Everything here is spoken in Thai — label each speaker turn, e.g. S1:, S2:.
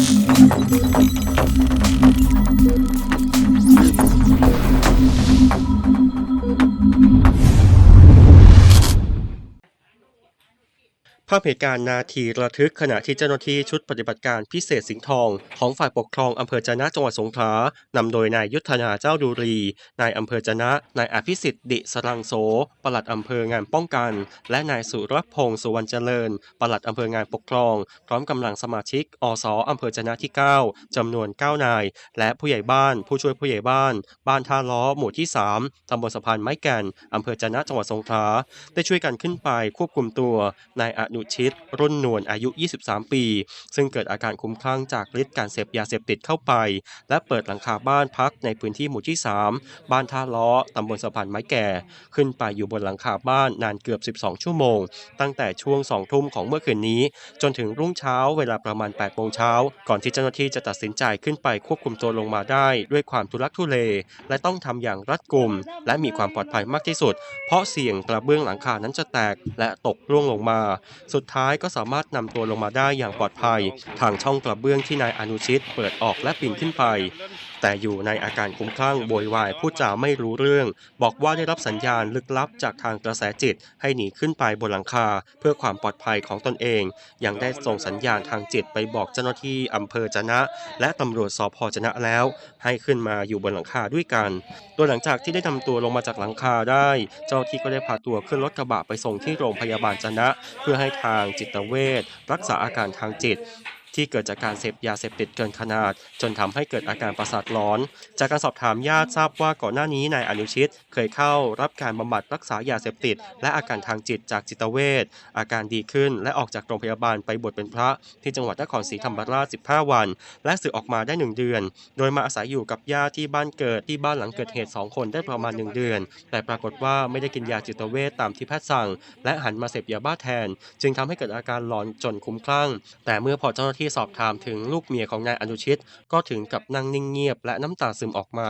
S1: Thank you. ภาพเหตุการณ์นาทีระทึกขณะที่เจ้าหน้าที่ชุดปฏิบัติการพิเศษสิงห์ทอง ของฝ่ายปกครองอำเภอจะนะจังหวัดสงขลานำโดยนายยุทธนาเจ้าดูรี นายอำเภอจะนะนายอภิสิทธิ์ดิสรังโสปลัดอำเภองานป้องกัน และนายสุรพงศ์สุวรรณเจริญปลัดอำเภองานปกครอง พร้อมกำลังสมาชิกอสอำเภอจะนะที่ 9จำนวน 9 นาย และผู้ใหญ่บ้าน ผู้ช่วยผู้ใหญ่บ้าน บ้านท่าล้อหมู่ที่ 3ตำบลสะพานไม้แก่นอำเภอจะนะจังหวัดสงขลาได้ช่วยกันขึ้นไปควบคุมตัวนายอนุชิต รุ่นนวลอายุ 23 ปี ซึ่งเกิดอาการคุ้มคลั่งจากฤทธิ์การเสพยาเสพติดเข้าไป และเปิดหลังคาบ้านพักในพื้นที่หมู่ที่ 3 บ้านท่าล้อตำบลสะพานไม้แก่ ขึ้นไปอยู่บนหลังคาบ้านนานเกือบ 12 ชั่วโมง ตั้งแต่ช่วง 2 ทุ่มของเมื่อคืนนี้ จนถึงรุ่งเช้าเวลาประมาณ 8 โมงเช้า ก่อนที่เจ้าหน้าที่จะตัดสินใจขึ้นไปควบคุมตัวลงมาได้ ด้วยความทุลักทุเล และต้องทำอย่างรัดกุม และมีความปลอดภัยมากที่สุด เพราะเสี่ยงกระเบื้องหลังคานั้นจะแตกและตกร่วงลงมาสุดท้ายก็สามารถนำตัวลงมาได้อย่างปลอดภัย ทางช่องกระเบื้องที่นายอนุชิตเปิดออกและปีนขึ้นไปแต่อยู่ในอาการคลุ้มคลั่งโวยวายพูดจาไม่รู้เรื่อง บอกว่าได้รับสัญญาณลึกลับจากทางกระแสจิต ให้หนีขึ้นไปบนหลังคา เพื่อความปลอดภัยของตนเอง ยังได้ส่งสัญญาณทางจิตไปบอกเจ้าหน้าที่อำเภอจนะ และตำรวจสพจนะแล้ว ให้ขึ้นมาอยู่บนหลังคาด้วยกันโดยหลังจากที่ได้นำตัวลงมาจากหลังคาได้ เจ้าหน้าที่ก็ได้พาตัวขึ้นรถกระบะไปส่งที่โรงพยาบาลจนะ เพื่อให้ทางจิตเวชรักษาอาการทางจิต ที่เกิดจากการเสพยาเสพติดเกินขนาด จนทำให้เกิดอาการประสาทร้อน จากการสอบถามญาติทราบว่าก่อนหน้านี้นายอนุชิตเคยเข้ารับการบำบัดรักษายาเสพติด และอาการทางจิตจากจิตเวชอาการดีขึ้นและออกจากโรงพยาบาลไปบวชเป็นพระที่จังหวัดนครศรีธรรมราช 15 วัน และสึกออกมาได้ 1 เดือน โดยมาอาศัยอยู่กับญาติที่บ้านเกิดที่บ้านหลังเกิดเหตุ 2 คนได้ประมาณ 1 เดือน แต่ปรากฏว่าไม่ได้กินยาจิตเวชตามที่แพทย์สั่ง และหันมาเสพยาบ้าแทน จึงทำให้เกิดอาการหลอนจนคุ้มคลั่ง แต่เมื่อพอเจ้าหน้าที่สอบถามถึงลูกเมียของนายอนุชิต ก็ถึงกับนั่งนิ่งเงียบและน้ำตาซึมออกมา